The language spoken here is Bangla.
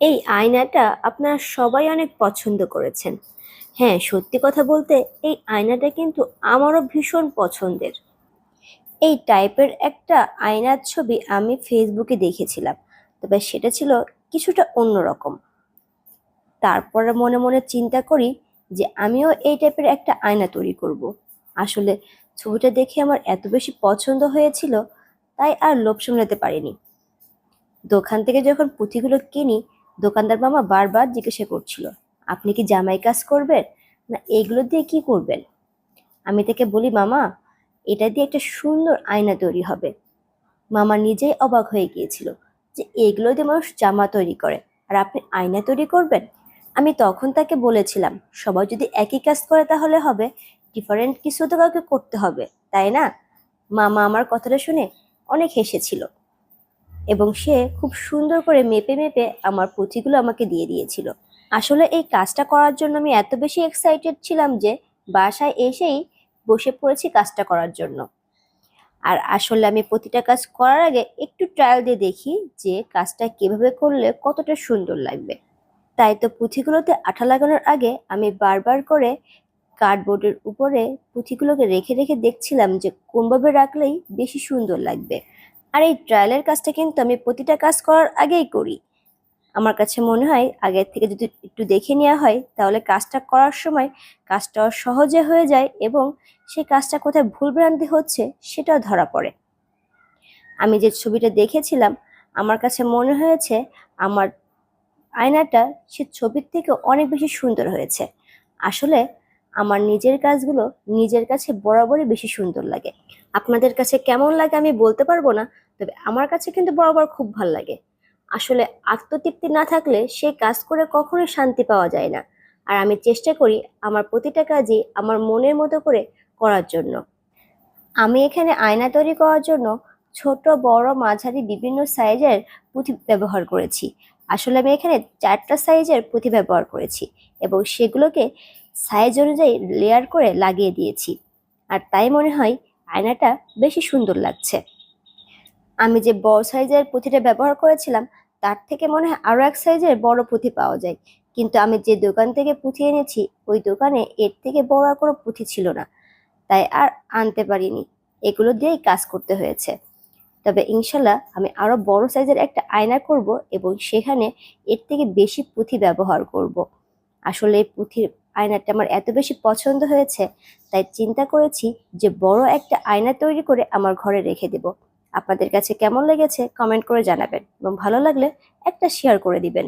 এই আয়নাটা আপনারা সবাই অনেক পছন্দ করেছেন। হ্যাঁ সত্যি কথা বলতে এই আয়নাটা কিন্তু আমারও ভীষণ পছন্দের। এই টাইপের একটা আয়নার ছবি আমি ফেসবুকে দেখেছিলাম, তবে সেটা ছিল কিছুটা অন্যরকম। তারপরে মনে মনে চিন্তা করি যে আমিও এই টাইপের একটা আয়না তৈরি করব। আসলে ছবিটা দেখে আমার এত বেশি পছন্দ হয়েছিল, তাই আর লোভ সামলাতে পারিনি। দোকান থেকে যখন পুঁথিগুলো কিনি দোকানদার মামা বারবার জিজ্ঞাসা করছিল, আপনি কি জামাই কাজ করবেন? না, এগুলো দিয়ে কি করবেন? আমি তাকে বলি, মামা, এটা দিয়ে একটা সুন্দর আয়না তৈরি হবে। মামা নিজেই অবাক হয়ে গিয়েছিল যে এগুলো দিয়ে মানুষ জামা তৈরি করে, আর আপনি আয়না তৈরি করবেন? আমি তখন তাকে বলেছিলাম, সবাই যদি একই কাজ করে তাহলে হবে, ডিফারেন্ট কিছু তো কাউকে করতে হবে, তাই না? মামা আমার কথাটা শুনে অনেক হেসেছিল। এবং সে খুব সুন্দর করে মেপে মেপে আমার পুঁথিগুলো আমাকে দিয়ে দিয়েছিল। আসলে এই কাজটা করার জন্য আমি এত বেশি এক্সাইটেড ছিলাম যে বাসায় এসেই বসে পড়েছি কাজটা করার জন্য। আর আসলে আমি প্রতিটা কাজ করার আগে একটু ট্রায়াল দিয়ে দেখি যে কাজটা কীভাবে করলে কতটা সুন্দর লাগবে। তাই তো পুঁথিগুলোতে আঠা লাগানোর আগে আমি বারবার করে কার্ডবোর্ডের উপরে পুঁথিগুলোকে রেখে রেখে দেখছিলাম যে কোনভাবে রাখলেই বেশি সুন্দর লাগবে। আর এই ট্রায়ালের কাজটা কিন্তু আমি প্রতিটা কাজ করার আগেই করি। আমার কাছে মনে হয় আগের থেকে যদি একটু দেখে নেওয়া হয়, তাহলে কাজটা করার সময় কাজটা সহজে হয়ে যায় এবং সেই কাজটা কোথায় ভুলভ্রান্তি হচ্ছে সেটাও ধরা পড়ে। আমি যে ছবিটা দেখেছিলাম, আমার কাছে মনে হয়েছে আমার আয়নাটা সে ছবির থেকে অনেক বেশি সুন্দর হয়েছে। আসলে আমার নিজের কাজগুলো নিজের কাছে বরাবরই বেশি সুন্দর লাগে। আপনাদের কাছে কেমন লাগে আমি বলতে পারব না, তবে আমার কাছে কিন্তু বরাবর খুব ভালো লাগে। আসলে আত্মতৃপ্তি না থাকলে সে কাজ করে কখনোই শান্তি পাওয়া যায় না। আর আমি চেষ্টা করি আমার প্রতিটা কাজই আমার মনের মতো করে করার জন্য। আমি এখানে আয়না তৈরি করার জন্য ছোট, বড়, মাঝারি বিভিন্ন সাইজের পুঁথি ব্যবহার করেছি। আসলে আমি এখানে চারটা সাইজের পুঁথি ব্যবহার করেছি এবং সেগুলোকে সাইজ অনুযায়ী লেয়ার করে লাগিয়ে দিয়েছি। আর তাই মনে হয় আয়নাটা বেশি সুন্দর লাগছে। আমি যে বড় সাইজের পুঁথিটা ব্যবহার করেছিলাম, তার থেকে মনে হয় আরও এক সাইজের বড় পুঁথি পাওয়া যায়। কিন্তু আমি যে দোকান থেকে পুঁথি এনেছি, ওই দোকানে এর থেকে বড় আর কোনো পুঁথি ছিল না। তাই আর আনতে পারিনি। এগুলো দিয়েই কাজ করতে হয়েছে। তবে ইনশাল্লাহ আমি আরও বড় সাইজের একটা আয়না করব এবং সেখানে এর থেকে বেশি পুঁথি ব্যবহার করব। আসলে পুঁথির আয়নাটা আমার এত বেশি পছন্দ হয়েছে, তাই চিন্তা করেছি যে বড় একটা আয়না তৈরি করে আমার ঘরে রেখে দেব। আপনাদের কাছে কেমন লেগেছে কমেন্ট করে জানাবেন এবং ভালো লাগলে একটা শেয়ার করে দিবেন।